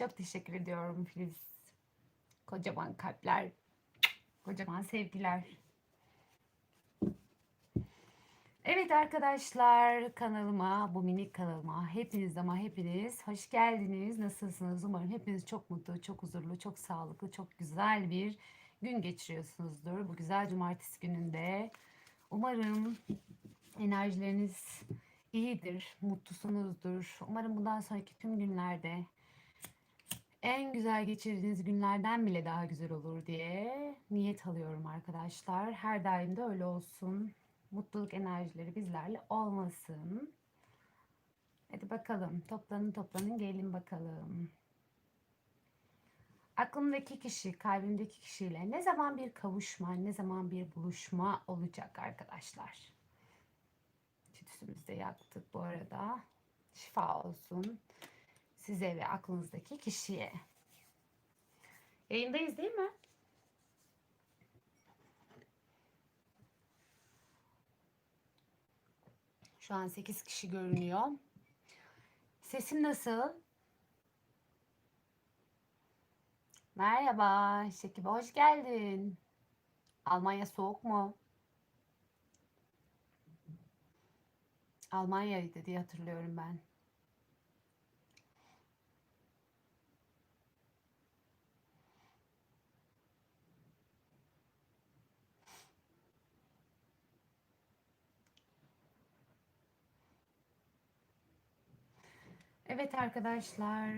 Çok teşekkür ediyorum Filiz. Kocaman kalpler. Kocaman sevgiler. Evet arkadaşlar kanalıma, bu minik kanalıma hepiniz ama hepiniz hoş geldiniz. Nasılsınız? Umarım hepiniz çok mutlu, çok huzurlu, çok sağlıklı, çok güzel bir gün geçiriyorsunuzdur. Bu güzel cumartesi gününde. Umarım enerjileriniz iyidir, mutlusunuzdur. Umarım bundan sonraki tüm günlerde en güzel geçirdiğiniz günlerden bile daha güzel olur diye niyet alıyorum arkadaşlar. Her daim de öyle olsun. Mutluluk enerjileri bizlerle olmasın. Hadi bakalım. Toplanın toplanın gelin bakalım. Aklımdaki kişi, kalbimdeki kişiyle ne zaman bir kavuşma, ne zaman bir buluşma olacak arkadaşlar. Tütsümüzü de yaktık bu arada. Şifa olsun size ve aklınızdaki kişiye. Yayındayız değil mi? Şu an 8 kişi görünüyor. Sesim nasıl? Merhaba, Şekip hoş geldin. Almanya soğuk mu? Almanya'ydı diye hatırlıyorum ben. Evet arkadaşlar.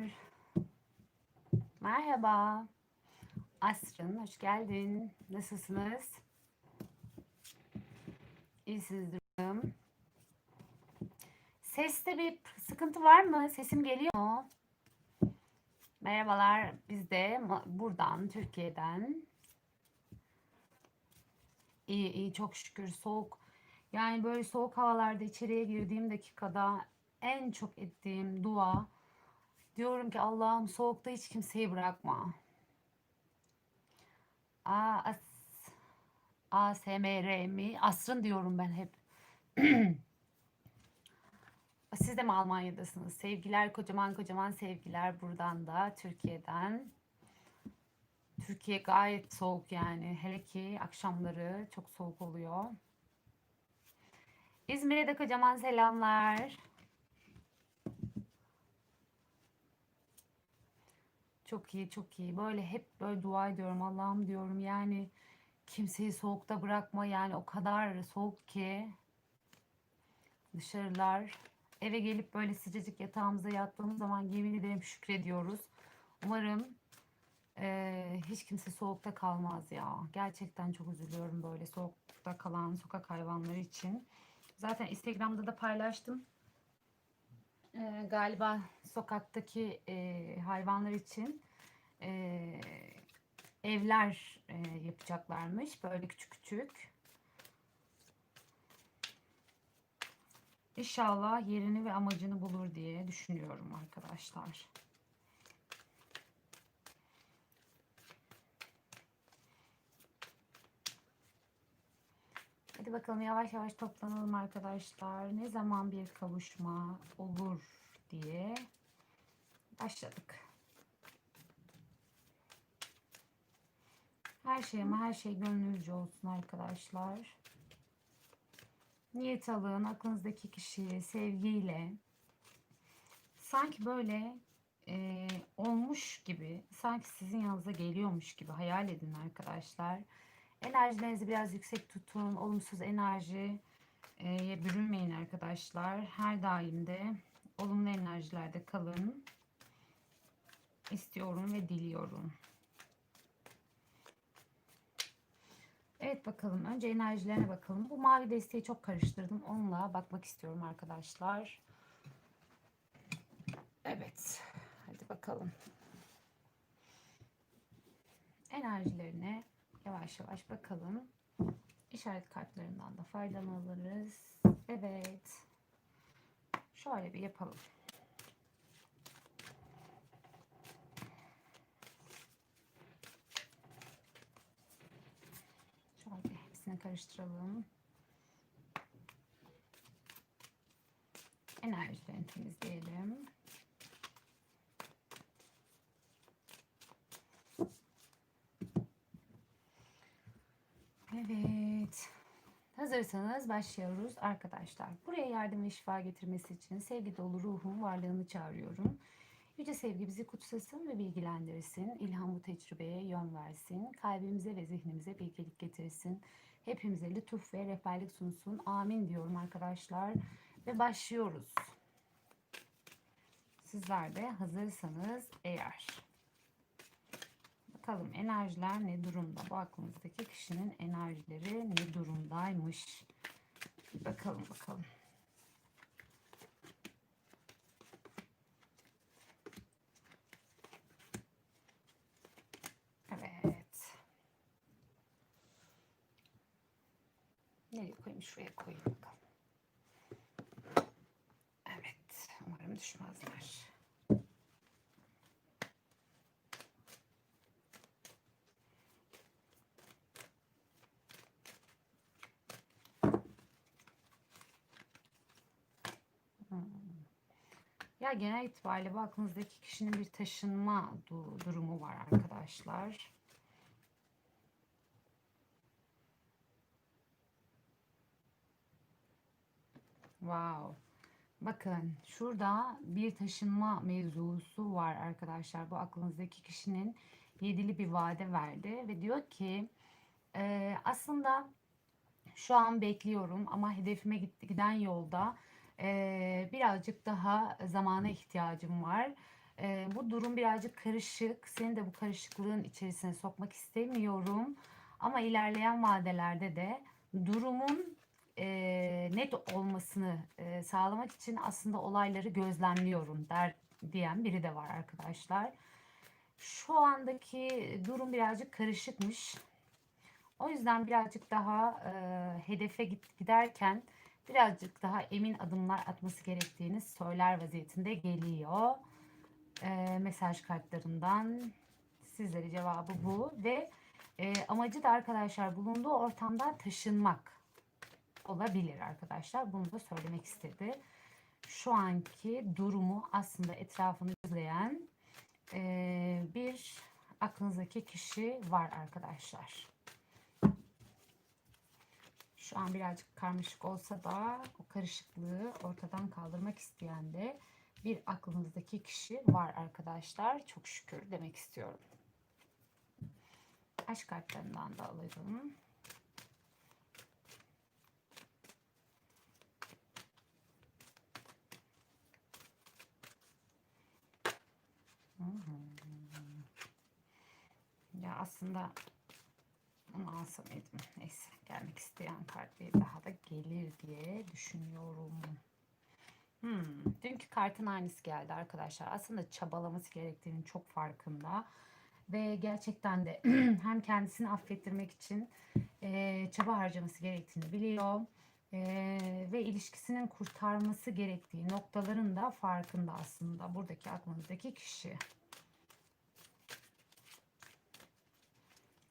Merhaba. Asrın hoş geldin. Nasılsınız? İyisiniz durum. Seste bir sıkıntı var mı? Sesim geliyor mu? Merhabalar. Biz de buradan, Türkiye'den. İyi iyi çok şükür soğuk. Yani böyle soğuk havalarda içeriye girdiğim dakikada en çok ettiğim dua diyorum ki Allah'ım soğukta hiç kimseyi bırakma. A as ASMR mi? Asrın diyorum ben hep. Siz de mi Almanya'dasınız? Sevgiler, kocaman kocaman sevgiler buradan da Türkiye'den. Türkiye gayet soğuk yani. Hele ki akşamları çok soğuk oluyor. İzmir'e de kocaman selamlar. Çok iyi, çok iyi. Böyle hep böyle dua ediyorum. Allah'ım diyorum yani kimseyi soğukta bırakma. Yani o kadar soğuk ki dışarılar. Eve gelip böyle sıcacık yatağımıza yattığımız zaman yemin ederim şükrediyoruz. Umarım eee, hiç kimse soğukta kalmaz ya. Gerçekten çok üzülüyorum böyle soğukta kalan sokak hayvanları için. Zaten Instagram'da da paylaştım. Eee, galiba sokaktaki eee, hayvanlar için eee, evler eee, yapacaklarmış. Böyle küçük küçük. İnşallah yerini ve amacını bulur diye düşünüyorum arkadaşlar. Bakalım yavaş yavaş toplanalım arkadaşlar. Ne zaman bir kavuşma olur diye başladık. Her şey ama her şey gönlünüzce olsun arkadaşlar. Niyet alın aklınızdaki kişiyi sevgiyle sanki böyle e, olmuş gibi sanki sizin yanınıza geliyormuş gibi hayal edin arkadaşlar. Enerjilerinizi biraz yüksek tutun. Olumsuz enerjiye bürünmeyin arkadaşlar. Her daim de olumlu enerjilerde kalın. istiyorum ve diliyorum. Evet bakalım. Önce enerjilerine bakalım. Bu mavi desteği çok karıştırdım. Onunla bakmak istiyorum arkadaşlar. Evet. Hadi bakalım. Enerjilerine yavaş yavaş bakalım. İşaret kartlarından da faydalanırız. Evet. Şöyle bir yapalım. Şöyle hepsini karıştıralım. Enerjilerini temizleyelim. Hazırsanız başlıyoruz arkadaşlar. Buraya yardım ve şifa getirmesi için sevgi dolu ruhun varlığını çağırıyorum. Yüce sevgi bizi kutsasın ve bilgilendirsin. İlham bu tecrübeye yön versin. Kalbimize ve zihnimize bilgelik getirsin. Hepimize lütuf ve rehberlik sunsun. Amin diyorum arkadaşlar. Ve başlıyoruz. Sizler de hazırsanız eğer. Bakalım enerjiler ne durumda? Bu aklımızdaki kişinin enerjileri ne durumdaymış? Bir bakalım bakalım. Evet. Nereye koyayım? Şuraya koyayım bakalım. Evet. Umarım düşmezler. Ya genel itibariyle bu aklınızdaki kişinin bir taşınma du- durumu var arkadaşlar. Wow. Bakın şurada bir taşınma mevzusu var arkadaşlar. Bu aklınızdaki kişinin yedili bir vade verdi ve diyor ki "Eee, aslında şu an bekliyorum ama hedefime giden yolda birazcık daha zamana ihtiyacım var. Bu durum birazcık karışık. Seni de bu karışıklığın içerisine sokmak istemiyorum. Ama ilerleyen vadelerde de durumun net olmasını sağlamak için aslında olayları gözlemliyorum der diyen biri de var arkadaşlar. Şu andaki durum birazcık karışıkmış. O yüzden birazcık daha e, hedefe git, giderken birazcık daha emin adımlar atması gerektiğini söyler vaziyetinde geliyor. E, mesaj kartlarından sizlere cevabı bu ve e, amacı da arkadaşlar bulunduğu ortamdan taşınmak olabilir arkadaşlar. Bunu da söylemek istedi. Şu anki durumu aslında etrafını gözleyen e, bir aklınızdaki kişi var arkadaşlar. Şu an birazcık karmaşık olsa da o karışıklığı ortadan kaldırmak isteyen de bir aklınızdaki kişi var arkadaşlar. Çok şükür demek istiyorum. Aşk kartlarından da alalım. Ya aslında onu alsam mıydım? Neyse gelmek isteyen kart bir daha da gelir diye düşünüyorum. Hmm, dünkü kartın aynısı geldi arkadaşlar. Aslında çabalaması gerektiğinin çok farkında. Ve gerçekten de hem kendisini affettirmek için e, çaba harcaması gerektiğini biliyor. E, ve ilişkisinin kurtarması gerektiği noktaların da farkında aslında buradaki aklınızdaki kişi.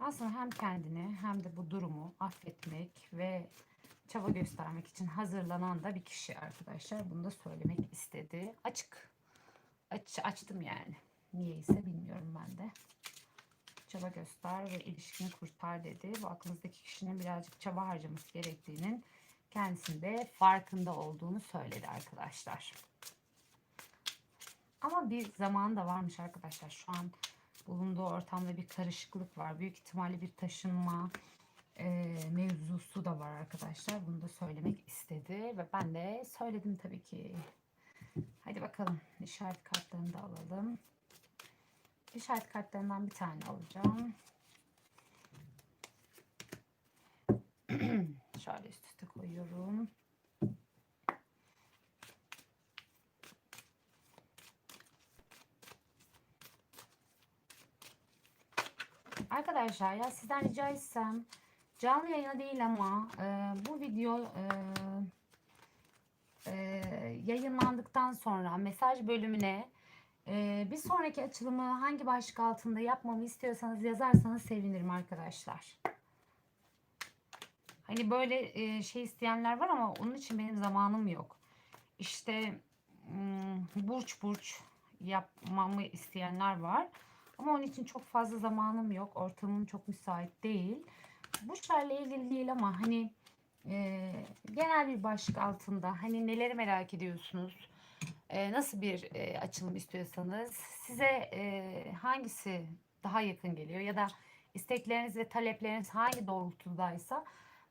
Aslında hem kendini hem de bu durumu affetmek ve çaba göstermek için hazırlanan da bir kişi arkadaşlar. Bunu da söylemek istedi. Açık. Aç, açtım yani. Niyeyse bilmiyorum ben de. Çaba göster ve ilişkini kurtar dedi. Bu aklınızdaki kişinin birazcık çaba harcaması gerektiğinin kendisinde farkında olduğunu söyledi arkadaşlar. Ama bir zaman da varmış arkadaşlar. Şu an bulunduğu ortamda bir karışıklık var. Büyük ihtimalle bir taşınma e, mevzusu da var arkadaşlar. Bunu da söylemek istedi ve ben de söyledim tabii ki. Hadi bakalım işaret kartlarını da alalım. İşaret kartlarından bir tane alacağım. Şöyle üst üste koyuyorum. Arkadaşlar ya sizden rica etsem canlı yayına değil ama e, bu video e, e, yayınlandıktan sonra mesaj bölümüne e, bir sonraki açılımı hangi başlık altında yapmamı istiyorsanız yazarsanız sevinirim arkadaşlar. Hani böyle e, şey isteyenler var ama onun için benim zamanım yok. İşte hmm, burç burç yapmamı isteyenler var. Ama onun için çok fazla zamanım yok. Ortamım çok müsait değil. Burçlarla ilgili değil ama hani Eee, genel bir başlık altında hani neleri merak ediyorsunuz? Eee, nasıl bir, eee, açılım istiyorsanız size, eee, hangisi daha yakın geliyor ya da istekleriniz ve talepleriniz hangi doğrultudaysa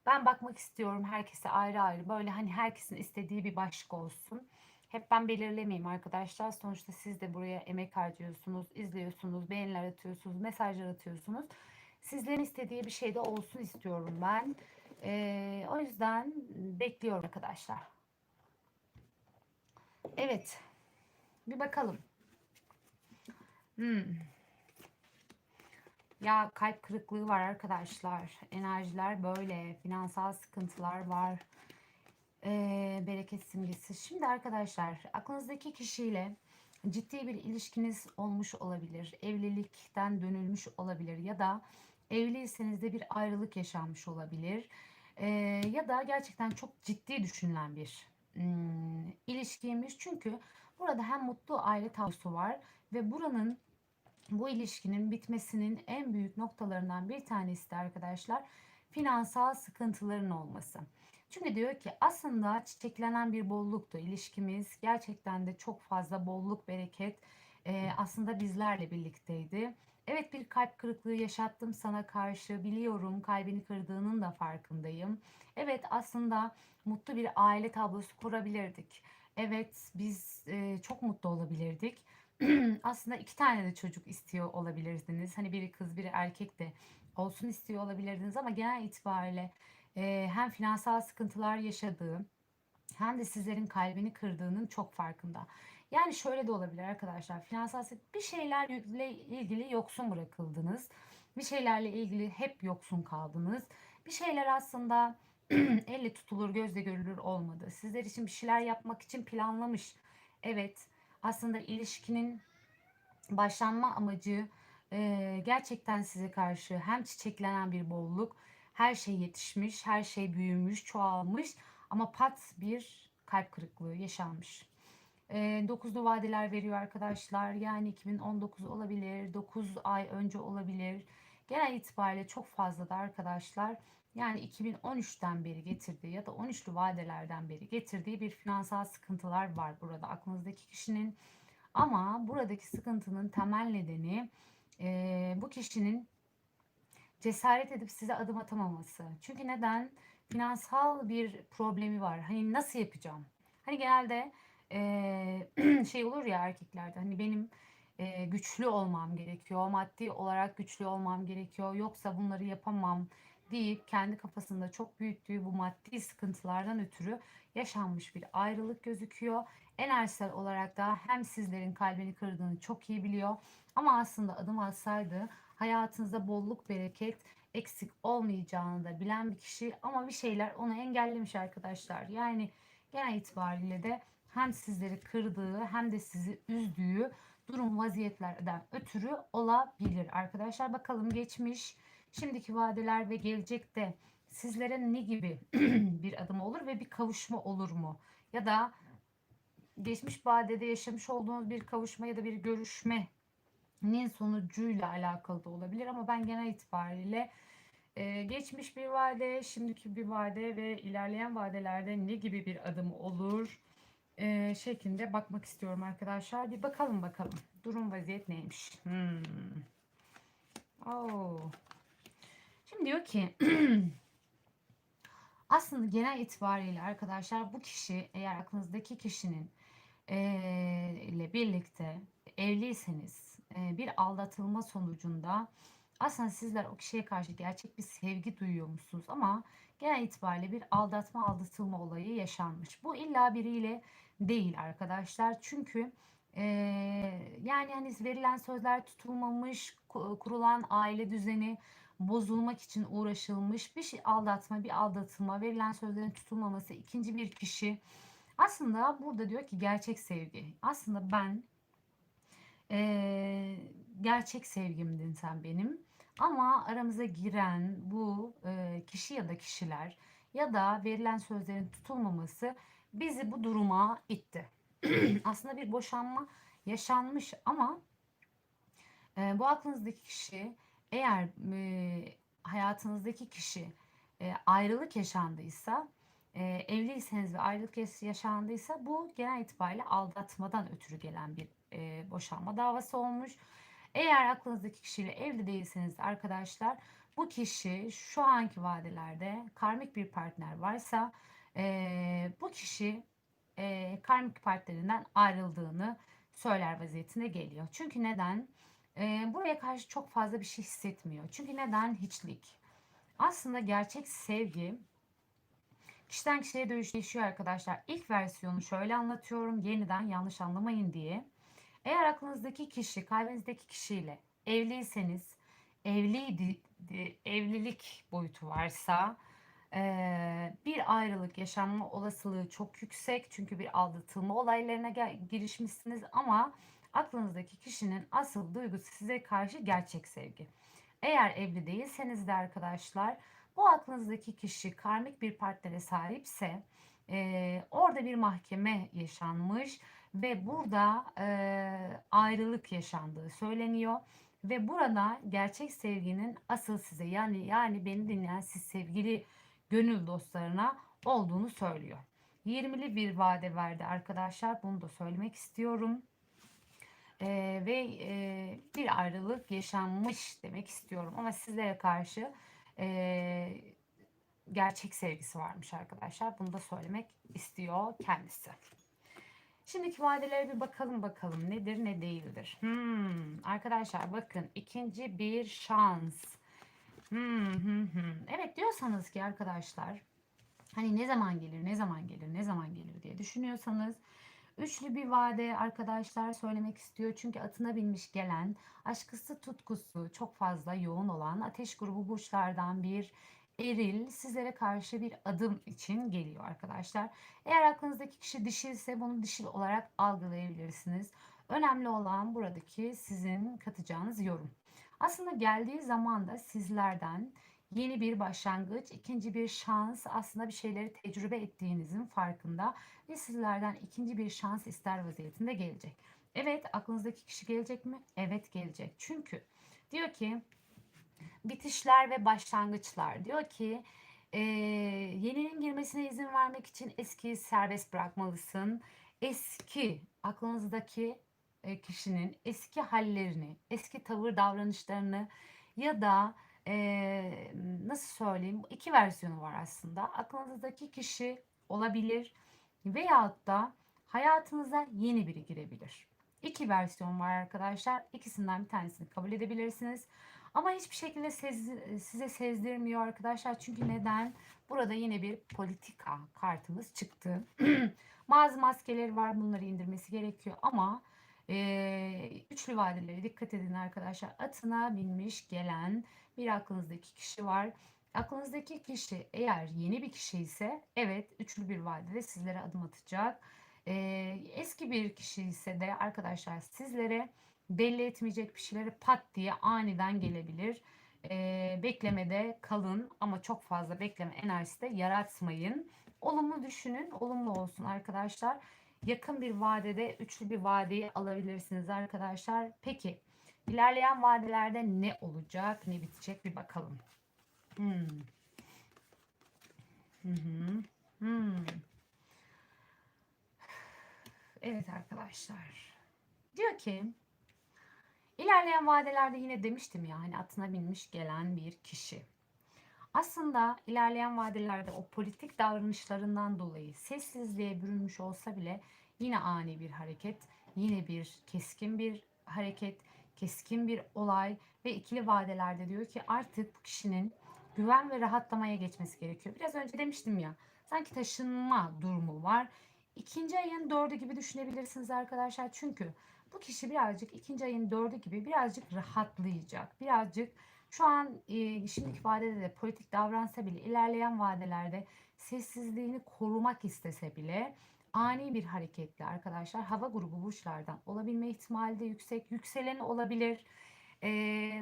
ben bakmak istiyorum herkese ayrı ayrı. Böyle, hani, herkesin istediği bir başlık olsun. Hep ben belirlemeyeyim arkadaşlar. Sonuçta siz de buraya emek harcıyorsunuz, izliyorsunuz, beğeniler atıyorsunuz, mesajlar atıyorsunuz. Sizlerin istediği bir şey de olsun istiyorum ben. Eee, o yüzden bekliyorum arkadaşlar. Evet, bir bakalım. Hımm. Ya, kalp kırıklığı var arkadaşlar. Enerjiler böyle. Finansal sıkıntılar var. Eee, bereket simgesi. Şimdi arkadaşlar, aklınızdaki kişiyle ciddi bir ilişkiniz olmuş olabilir. Evlilikten dönülmüş olabilir ya da evliyseniz de bir ayrılık yaşanmış olabilir. Eee, ya da gerçekten çok ciddi düşünülen bir, ımm, ilişkiymiş. Çünkü burada hem mutlu aile tablosu var ve buranın bu ilişkinin bitmesinin en büyük noktalarından bir tanesi de arkadaşlar finansal sıkıntıların olması. Çünkü diyor ki aslında çiçeklenen bir bolluktu ilişkimiz. Gerçekten de çok fazla bolluk, bereket eee, aslında bizlerle birlikteydi. Evet bir kalp kırıklığı yaşattım sana karşı biliyorum kalbini kırdığının da farkındayım. Evet aslında mutlu bir aile tablosu kurabilirdik. Evet biz eee, çok mutlu olabilirdik. Aslında 2 tane de çocuk istiyor olabilirdiniz. Hani biri kız, biri erkek de olsun istiyor olabilirdiniz ama genel itibariyle, eee, hem finansal sıkıntılar yaşadığı hem de sizlerin kalbini kırdığının çok farkında. Yani şöyle de olabilir arkadaşlar. Finansal bir şeylerle ilgili yoksun bırakıldınız. Bir şeylerle ilgili hep yoksun kaldınız. Bir şeyler aslında elle tutulur, gözle görülür olmadı. Sizler için bir şeyler yapmak için planlamış. Evet, aslında ilişkinin başlanma amacı eee, gerçekten size karşı hem çiçeklenen bir bolluk, her şey yetişmiş, her şey büyümüş, çoğalmış ama pat bir kalp kırıklığı yaşanmış. Eee, dokuzlu vadeler veriyor arkadaşlar. Yani 2019 olabilir, 9 ay önce olabilir. Genel itibariyle çok fazla da arkadaşlar. Yani 2013'ten beri getirdiği ya da 13'lü vadelerden beri getirdiği bir finansal sıkıntılar var burada aklınızdaki kişinin. Ama buradaki sıkıntının temel nedeni eee, bu kişinin cesaret edip size adım atamaması. Çünkü neden? Finansal bir problemi var. Hani nasıl yapacağım? Hani genelde eee, şey olur ya erkeklerde hani benim eee, güçlü olmam gerekiyor, maddi olarak güçlü olmam gerekiyor, yoksa bunları yapamam deyip kendi kafasında çok büyüttüğü bu maddi sıkıntılardan ötürü yaşanmış bir ayrılık gözüküyor. Enerjisel olarak da hem sizlerin kalbini kırdığını çok iyi biliyor ama aslında adım atsaydı hayatınızda bolluk, bereket eksik olmayacağını da bilen bir kişi ama bir şeyler onu engellemiş arkadaşlar. Yani genel itibariyle de hem sizleri kırdığı hem de sizi üzdüğü durum vaziyetlerden ötürü olabilir arkadaşlar. Bakalım geçmiş, şimdiki vadeler ve gelecekte sizlere ne gibi bir adım olur ve bir kavuşma olur mu? Ya da geçmiş vadede yaşamış olduğunuz bir kavuşma ya da bir görüşmenin sonucuyla alakalı da olabilir ama ben genel itibariyle e, geçmiş bir vade, şimdiki bir vade ve ilerleyen vadelerde ne gibi bir adım olur e, şeklinde bakmak istiyorum arkadaşlar. Bir bakalım bakalım. Durum vaziyet neymiş? Hmm. Oo. Şimdi diyor ki aslında genel itibariyle arkadaşlar bu kişi eğer aklınızdaki kişinin eee, ile birlikte evliyseniz eee, bir aldatılma sonucunda aslında sizler o kişiye karşı gerçek bir sevgi duyuyor musunuz ama genel itibariyle bir aldatma aldatılma olayı yaşanmış. Bu illa biriyle değil arkadaşlar. Çünkü eee, yani hani verilen sözler tutulmamış, ku- kurulan aile düzeni bozulmak için uğraşılmış bir şey aldatma, bir aldatılma, verilen sözlerin tutulmaması, ikinci bir kişi aslında burada diyor ki gerçek sevgi. Aslında ben eee, gerçek sevgimdin sen benim. Ama aramıza giren bu eee, kişi ya da kişiler ya da verilen sözlerin tutulmaması bizi bu duruma itti. Aslında bir boşanma yaşanmış ama eee, bu aklınızdaki kişi eğer eee, hayatınızdaki kişi e, ayrılık yaşandıysa, e, evliyseniz ve ayrılık yaş- yaşandıysa bu genel itibariyle aldatmadan ötürü gelen bir e, boşanma davası olmuş. Eğer aklınızdaki kişiyle evli değilseniz de arkadaşlar bu kişi şu anki vadelerde karmik bir partner varsa e, bu kişi e, karmik partnerinden ayrıldığını söyler vaziyetine geliyor. Çünkü neden? E, buraya karşı çok fazla bir şey hissetmiyor. Çünkü neden? Hiçlik. Aslında gerçek sevgi kişiden kişiye değişiyor arkadaşlar. İlk versiyonu şöyle anlatıyorum. Yeniden yanlış anlamayın diye. Eğer aklınızdaki kişi, kalbinizdeki kişiyle evliyseniz, evliydi, evlilik boyutu varsa bir ayrılık yaşanma olasılığı çok yüksek. Çünkü bir aldatılma olaylarına girişmişsiniz ama aklınızdaki kişinin asıl duygusu size karşı gerçek sevgi. Eğer evli değilseniz de arkadaşlar bu aklınızdaki kişi karmik bir partnere sahipse eee, orada bir mahkeme yaşanmış ve burada eee, ayrılık yaşandığı söyleniyor. Ve burada gerçek sevginin asıl size yani yani beni dinleyen siz sevgili gönül dostlarına olduğunu söylüyor. 20'li bir vade verdi arkadaşlar. Bunu da söylemek istiyorum. Ee, ve e, bir ayrılık yaşanmış demek istiyorum. Ama sizlere karşı e, gerçek sevgisi varmış arkadaşlar. Bunu da söylemek istiyor kendisi. Şimdiki vadelere bir bakalım bakalım nedir ne değildir. Hmm, arkadaşlar bakın ikinci bir şans. Hmm, hmm, hmm. Evet diyorsanız ki arkadaşlar hani ne zaman gelir ne zaman gelir ne zaman gelir diye düşünüyorsanız üçlü bir vade arkadaşlar söylemek istiyor. Çünkü atına binmiş gelen aşkısı tutkusu çok fazla yoğun olan ateş grubu burçlardan bir eril sizlere karşı bir adım için geliyor arkadaşlar. Eğer aklınızdaki kişi dişilse bunu dişil olarak algılayabilirsiniz. Önemli olan buradaki sizin katacağınız yorum. Aslında geldiği zaman da sizlerden yeni bir başlangıç, ikinci bir şans, aslında bir şeyleri tecrübe ettiğinizin farkında ve sizlerden ikinci bir şans ister vaziyetinde gelecek. Evet, aklınızdaki kişi gelecek mi? Evet gelecek. Çünkü diyor ki bitişler ve başlangıçlar. Diyor ki e, yeninin girmesine izin vermek için eskiyi serbest bırakmalısın. Eski aklınızdaki e, kişinin eski hallerini, eski tavır davranışlarını ya da e, nasıl söyleyeyim iki versiyonu var aslında. Aklınızdaki kişi olabilir veyahut da hayatınıza yeni biri girebilir. İki versiyon var arkadaşlar. İkisinden bir tanesini kabul edebilirsiniz. Ama hiçbir şekilde sezdi- size sezdirmiyor arkadaşlar. Çünkü neden? Burada yine bir politika kartımız çıktı. Bazı maskeleri var. Bunları indirmesi gerekiyor. Ama e, üçlü vadelere dikkat edin arkadaşlar. Atına binmiş gelen bir aklınızdaki kişi var. Aklınızdaki kişi eğer yeni bir kişi ise evet üçlü bir vadede sizlere adım atacak. E, eski bir kişi ise de arkadaşlar sizlere belli etmeyecek bir şeyleri pat diye aniden gelebilir. E, beklemede kalın ama çok fazla bekleme enerjisi de yaratmayın. Olumlu düşünün, olumlu olsun arkadaşlar. Yakın bir vadede üçlü bir vadeyi alabilirsiniz arkadaşlar. Peki ilerleyen vadelerde ne olacak, ne bitecek bir bakalım. Hmm. Hı hı. Hmm. Evet arkadaşlar. Diyor ki ilerleyen vadelerde yine demiştim ya hani atına binmiş gelen bir kişi. Aslında ilerleyen vadelerde o politik davranışlarından dolayı sessizliğe bürünmüş olsa bile yine ani bir hareket, yine bir keskin bir hareket, keskin bir olay ve ikili vadelerde diyor ki artık bu kişinin güven ve rahatlamaya geçmesi gerekiyor. Biraz önce demiştim ya sanki taşınma durumu var. İkinci ayın dördü gibi düşünebilirsiniz arkadaşlar. Çünkü bu kişi birazcık ikinci ayın dördü gibi birazcık rahatlayacak. Birazcık şu an e, şimdiki vadede de politik davransa bile ilerleyen vadelerde sessizliğini korumak istese bile ani bir hareketle arkadaşlar hava grubu burçlardan olabilme ihtimali de yüksek. Yükseleni olabilir. E,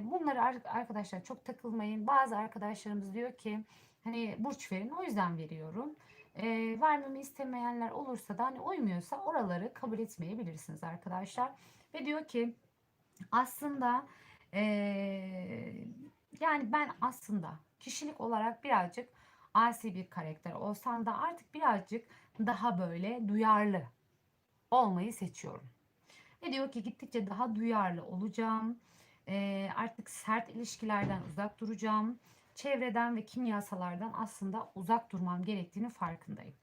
bunları ar- arkadaşlar çok takılmayın. Bazı arkadaşlarımız diyor ki hani burç verin o yüzden veriyorum. E, vermemi istemeyenler olursa da hani uymuyorsa oraları kabul etmeyebilirsiniz arkadaşlar. Ve diyor ki aslında eee, yani ben aslında kişilik olarak birazcık asi bir karakter olsan da artık birazcık daha böyle duyarlı olmayı seçiyorum. Ve diyor ki gittikçe daha duyarlı olacağım. Ee, artık sert ilişkilerden uzak duracağım. Çevreden ve kimyasalardan aslında uzak durmam gerektiğini farkındayım.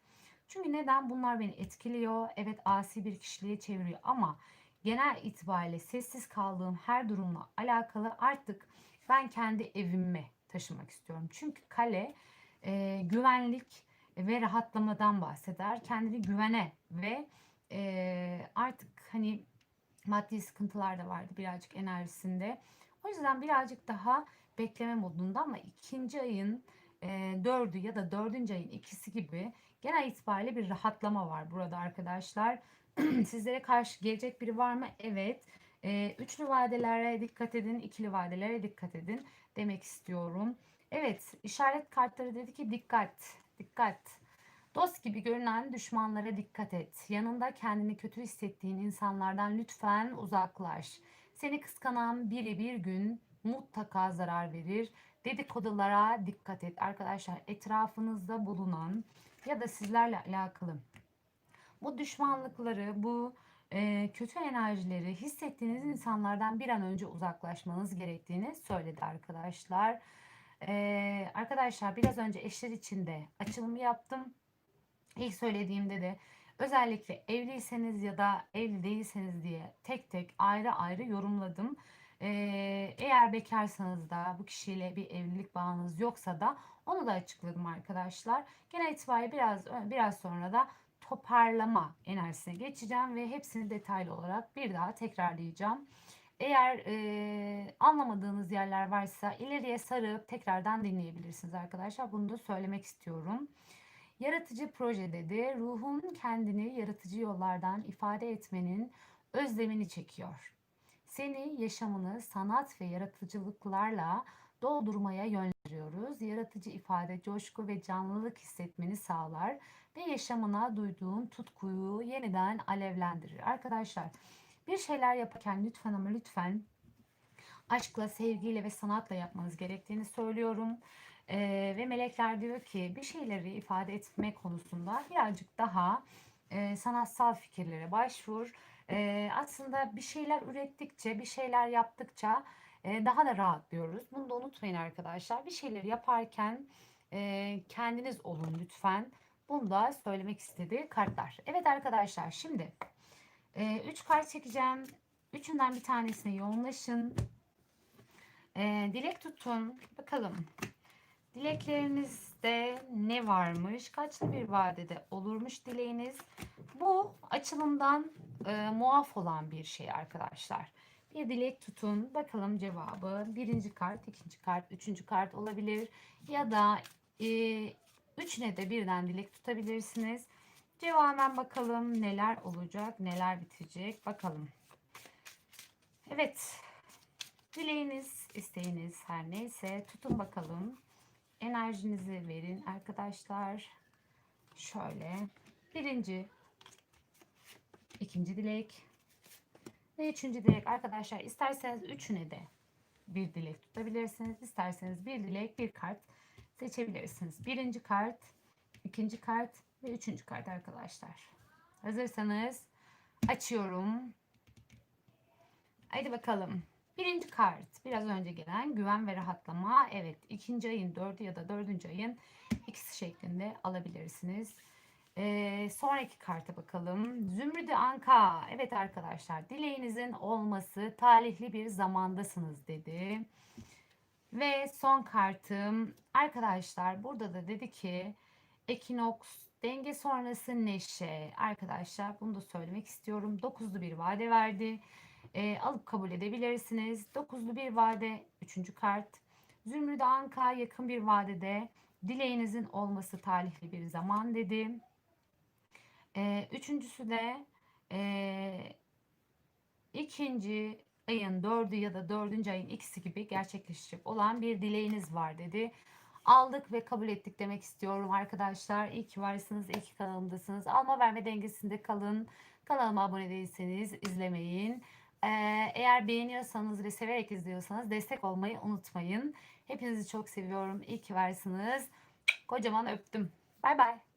Çünkü neden? Bunlar beni etkiliyor. Evet asi bir kişiliğe çeviriyor ama genel itibariyle sessiz kaldığım her durumla alakalı artık ben kendi evime taşımak istiyorum. Çünkü kale e, güvenlik ve rahatlamadan bahseder. Kendini güvene ve e, artık hani maddi sıkıntılar da vardı birazcık enerjisinde. O yüzden birazcık daha bekleme modunda ama ikinci ayın e, dördü ya da dördüncü ayın ikisi gibi genel itibariyle bir rahatlama var burada arkadaşlar. Sizlere karşı gelecek biri var mı? Evet. E, üçlü vadelere dikkat edin, ikili vadelere dikkat edin demek istiyorum. Evet, işaret kartları dedi ki dikkat, dikkat. Dost gibi görünen düşmanlara dikkat et. Yanında kendini kötü hissettiğin insanlardan lütfen uzaklaş. Seni kıskanan biri bir gün mutlaka zarar verir. Dedikodulara dikkat et. Arkadaşlar etrafınızda bulunan ya da sizlerle alakalı bu düşmanlıkları, bu e, kötü enerjileri hissettiğiniz insanlardan bir an önce uzaklaşmanız gerektiğini söyledi arkadaşlar. E, arkadaşlar biraz önce eşler için de açılımı yaptım. İlk söylediğimde de özellikle evliyseniz ya da evli değilseniz diye tek tek ayrı ayrı yorumladım. Eğer bekarsanız da bu kişiyle bir evlilik bağınız yoksa da onu da açıkladım arkadaşlar. Genel itibariyle biraz biraz sonra da toparlama enerjisine geçeceğim ve hepsini detaylı olarak bir daha tekrarlayacağım. Eğer e, anlamadığınız yerler varsa ileriye sarıp tekrardan dinleyebilirsiniz arkadaşlar. Bunu da söylemek istiyorum. Yaratıcı proje dedi. Ruhun kendini yaratıcı yollardan ifade etmenin özlemini çekiyor. Seni yaşamını sanat ve yaratıcılıklarla doldurmaya yönlendiriyoruz. Yaratıcı ifade, coşku ve canlılık hissetmeni sağlar ve yaşamına duyduğun tutkuyu yeniden alevlendirir. Arkadaşlar bir şeyler yaparken lütfen ama lütfen aşkla, sevgiyle ve sanatla yapmanız gerektiğini söylüyorum. Ee, ve melekler diyor ki bir şeyleri ifade etme konusunda birazcık daha e, sanatsal fikirlere başvur. E, aslında bir şeyler ürettikçe, bir şeyler yaptıkça e, daha da rahatlıyoruz. Bunu da unutmayın arkadaşlar. Bir şeyleri yaparken e, kendiniz olun lütfen. Bunu da söylemek istediği kartlar. Evet arkadaşlar şimdi 3 e, kart çekeceğim. Üçünden bir tanesine yoğunlaşın. E, dilek tutun. Bakalım Dileklerinizde ne varmış? Kaçlı bir vadede olurmuş dileğiniz? Bu açılımdan e, muaf olan bir şey arkadaşlar. Bir dilek tutun. Bakalım cevabı. Birinci kart, ikinci kart, üçüncü kart olabilir. Ya da e, üçüne de birden dilek tutabilirsiniz. Cevaben bakalım neler olacak, neler bitecek. Bakalım. Evet. Dileğiniz, isteğiniz her neyse tutun bakalım enerjinizi verin arkadaşlar. Şöyle birinci, ikinci dilek ve üçüncü dilek arkadaşlar isterseniz üçüne de bir dilek tutabilirsiniz. İsterseniz bir dilek bir kart seçebilirsiniz. Birinci kart, ikinci kart ve üçüncü kart arkadaşlar. Hazırsanız açıyorum. Haydi bakalım. Birinci kart biraz önce gelen güven ve rahatlama. Evet ikinci ayın dördü ya da dördüncü ayın ikisi şeklinde alabilirsiniz. Ee, sonraki karta bakalım. Zümrüdü Anka. Evet arkadaşlar dileğinizin olması talihli bir zamandasınız dedi. Ve son kartım arkadaşlar burada da dedi ki Ekinoks denge sonrası neşe. Arkadaşlar bunu da söylemek istiyorum. Dokuzlu bir vade verdi e, alıp kabul edebilirsiniz. Dokuzlu bir vade, üçüncü kart. Zümrüt Anka yakın bir vadede dileğinizin olması talihli bir zaman dedi. Üçüncüsü de e, ikinci ayın dördü ya da dördüncü ayın ikisi gibi gerçekleşecek olan bir dileğiniz var dedi. Aldık ve kabul ettik demek istiyorum arkadaşlar. İyi ki varsınız, iyi ki kanalımdasınız. Alma verme dengesinde kalın. Kanalıma abone değilseniz izlemeyin. Ee, eğer beğeniyorsanız ve severek izliyorsanız destek olmayı unutmayın. Hepinizi çok seviyorum. İyi ki varsınız. Kocaman öptüm. Bay bay.